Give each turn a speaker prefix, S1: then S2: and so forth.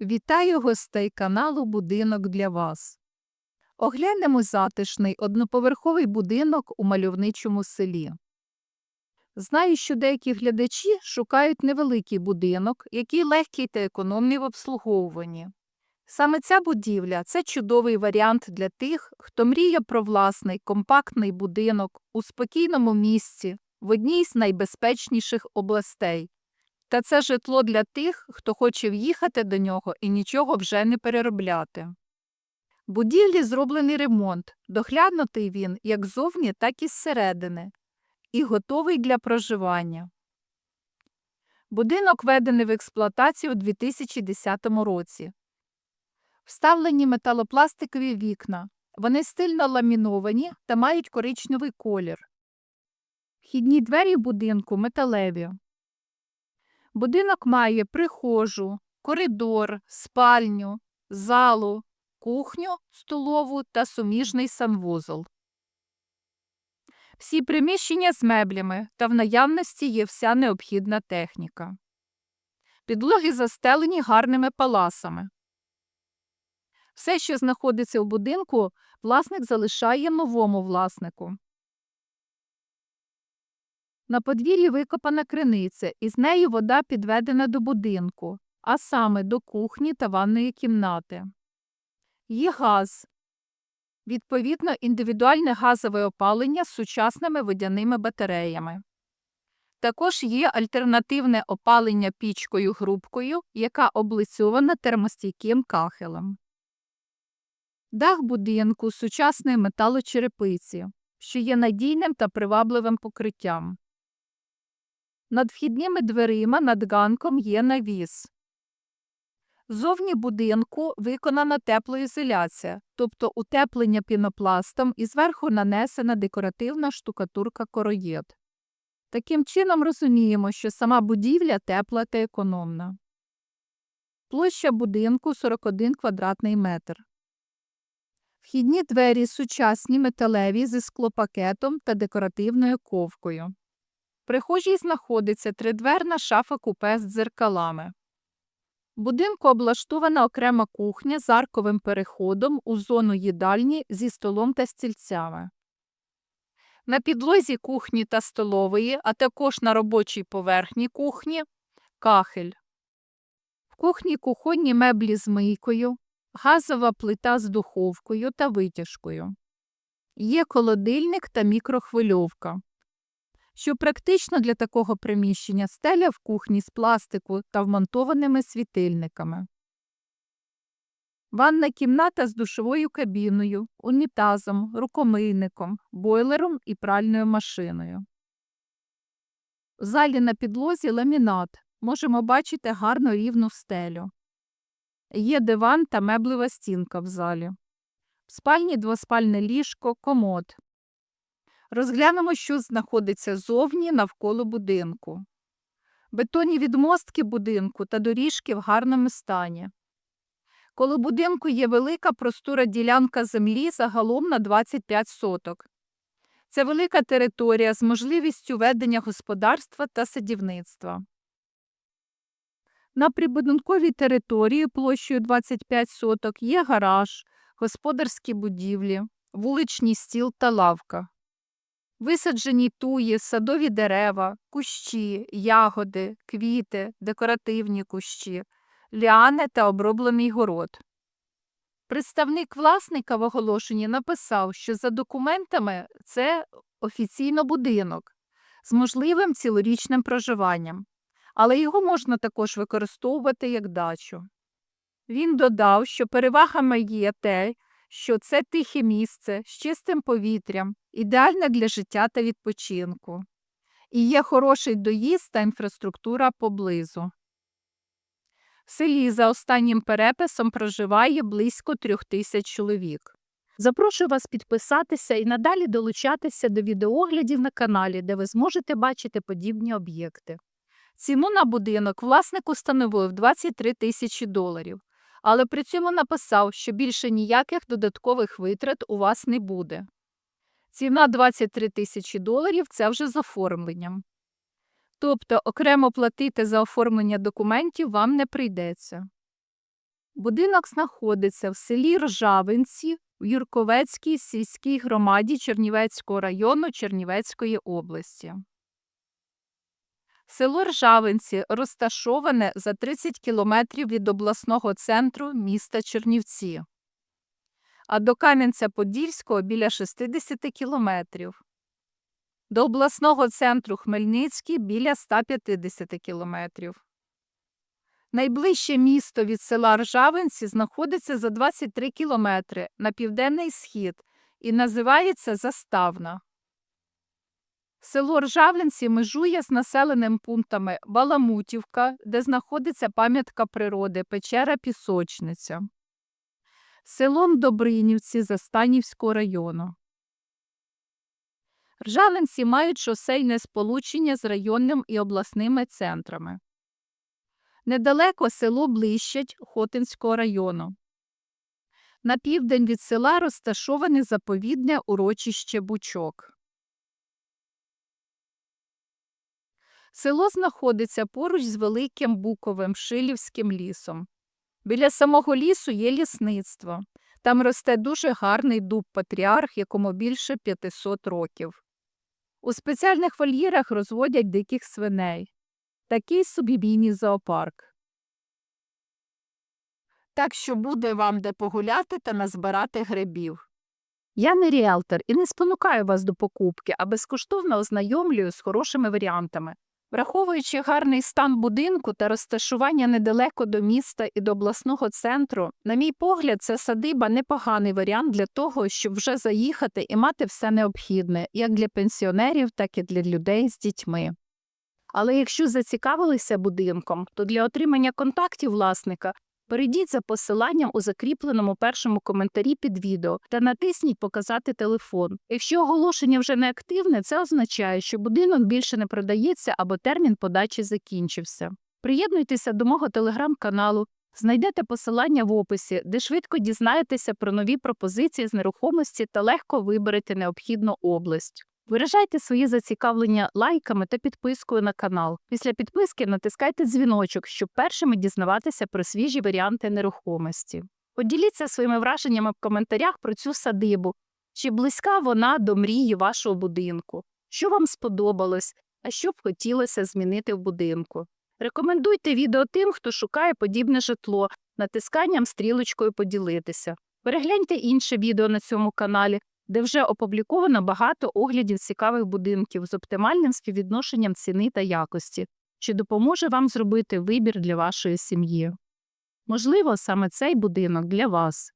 S1: Вітаю гостей каналу Будинок для вас. Оглянемо затишний одноповерховий будинок у мальовничому селі. Знаю, що деякі глядачі шукають невеликий будинок, який легкий та економний в обслуговуванні. Саме ця будівля це чудовий варіант для тих, хто мріє про власний компактний будинок у спокійному місці в одній з найбезпечніших областей. Та це житло для тих, хто хоче в'їхати до нього і нічого вже не переробляти. Будівлі зроблений ремонт, доглянутий він як зовні, так і зсередини, і готовий для проживання. Будинок введений в експлуатацію у 2010 році. Вставлені металопластикові вікна. Вони стильно ламіновані та мають коричневий колір. Вхідні двері будинку металеві. Будинок має прихожу, коридор, спальню, залу, кухню, столову та суміжний санвузол. Всі приміщення з меблями та в наявності є вся необхідна техніка. Підлоги застелені гарними паласами. Все, що знаходиться у будинку, власник залишає новому власнику. На подвір'ї викопана криниця, і з нею вода підведена до будинку, а саме до кухні та ванної кімнати. Є газ. Відповідно, індивідуальне газове опалення з сучасними водяними батареями. Також є альтернативне опалення пічкою грубкою, яка облицьована термостійким кахелем. Дах будинку сучасної металочерепиці, що є надійним та привабливим покриттям. Над вхідними дверима над ганком є навіс. Зовні будинку виконана теплоізоляція, тобто утеплення пінопластом і зверху нанесена декоративна штукатурка короєд. Таким чином розуміємо, що сама будівля тепла та економна. Площа будинку 41 квадратний метр. Вхідні двері сучасні металеві зі склопакетом та декоративною ковкою. Прихожій знаходиться тридверна шафа купе з дзеркалами. В будинку облаштована окрема кухня з арковим переходом у зону їдальні зі столом та стільцями. На підлозі кухні та столової, а також на робочій поверхні кухні кахель. В кухні кухонні меблі з мийкою, газова плита з духовкою та витяжкою. Є холодильник та мікрохвильовка. Що практично для такого приміщення стеля в кухні з пластику та вмонтованими світильниками. Ванна кімната з душовою кабіною, унітазом, рукомийником, бойлером і пральною машиною. В залі на підлозі ламінат. Можемо бачити гарно рівну стелю. Є диван та меблева стінка в залі. В спальні двоспальне ліжко, комод. Розглянемо, що знаходиться зовні навколо будинку. Бетонні відмостки будинку та доріжки в гарному стані. Коло будинку є велика простора ділянка землі загалом на 25 соток. Це велика територія з можливістю ведення господарства та садівництва. На прибудинковій території площею 25 соток є гараж, господарські будівлі, вуличний стіл та лавка. Висаджені туї, садові дерева, кущі, ягоди, квіти, декоративні кущі, ліани та оброблений город. Представник власника в оголошенні написав, що за документами це офіційно будинок з можливим цілорічним проживанням, але його можна також використовувати як дачу. Він додав, що перевагами є те, що це тихе місце з чистим повітрям, ідеальне для життя та відпочинку, і є хороший доїзд та інфраструктура поблизу. В селі за останнім переписом проживає близько трьох тисяч чоловік. Запрошую вас підписатися і надалі долучатися до відеоглядів на каналі, де ви зможете бачити подібні об'єкти. Ціну на будинок власник установив 23 тисячі доларів, але при цьому написав, що більше ніяких додаткових витрат у вас не буде. Ціна 23 тисячі доларів це вже з оформленням. Тобто окремо платити за оформлення документів вам не прийдеться. Будинок знаходиться в селі Ржавинці в Юрковецькій сільській громаді Чернівецького району Чернівецької області. Село Ржавинці розташоване за 30 кілометрів від обласного центру міста Чернівці, а до Кам'янця-Подільського біля 60 кілометрів. До обласного центру Хмельницький біля 150 кілометрів. Найближче місто від села Ржавинці знаходиться за 23 кілометри на південний схід і називається Заставна. Село Ржавлинці межує з населеним пунктами Баламутівка, де знаходиться пам'ятка природи Печера Пісочниця, селом Добринівці Застанівського району. Ржавинці мають шосейне сполучення з районним і обласними центрами. Недалеко село Блищать Хотинського району. На південь від села розташоване заповідне урочище Бучок. Село знаходиться поруч з Великим Буковим Шилівським лісом. Біля самого лісу є лісництво. Там росте дуже гарний дуб патріарх, якому більше 500 років. У спеціальних вольєрах розводять диких свиней. Такий собі міні-зоопарк. Так що буде вам де погуляти та назбирати грибів. Я не ріелтор і не спонукаю вас до покупки, а безкоштовно ознайомлюю з хорошими варіантами. Враховуючи гарний стан будинку та розташування недалеко до міста і до обласного центру, на мій погляд, це садиба непоганий варіант для того, щоб вже заїхати і мати все необхідне, як для пенсіонерів, так і для людей з дітьми. Але якщо зацікавилися будинком, то для отримання контактів власника перейдіть за посиланням у закріпленому першому коментарі під відео та натисніть Показати телефон. Якщо оголошення вже не активне, це означає, що будинок більше не продається або термін подачі закінчився. Приєднуйтеся до мого телеграм-каналу, знайдете посилання в описі, де швидко дізнаєтеся про нові пропозиції з нерухомості та легко виберете необхідну область. Виражайте свої зацікавлення лайками та підпискою на канал. Після підписки натискайте дзвіночок, щоб першими дізнаватися про свіжі варіанти нерухомості. Поділіться своїми враженнями в коментарях про цю садибу. Чи близька вона до мрії вашого будинку? Що вам сподобалось, а що б хотілося змінити в будинку? Рекомендуйте відео тим, хто шукає подібне житло, натисканням стрілочкою поділитися. Перегляньте інше відео на цьому каналі, де вже опубліковано багато оглядів цікавих будинків з оптимальним співвідношенням ціни та якості, що допоможе вам зробити вибір для вашої сім'ї. Можливо, саме цей будинок для вас.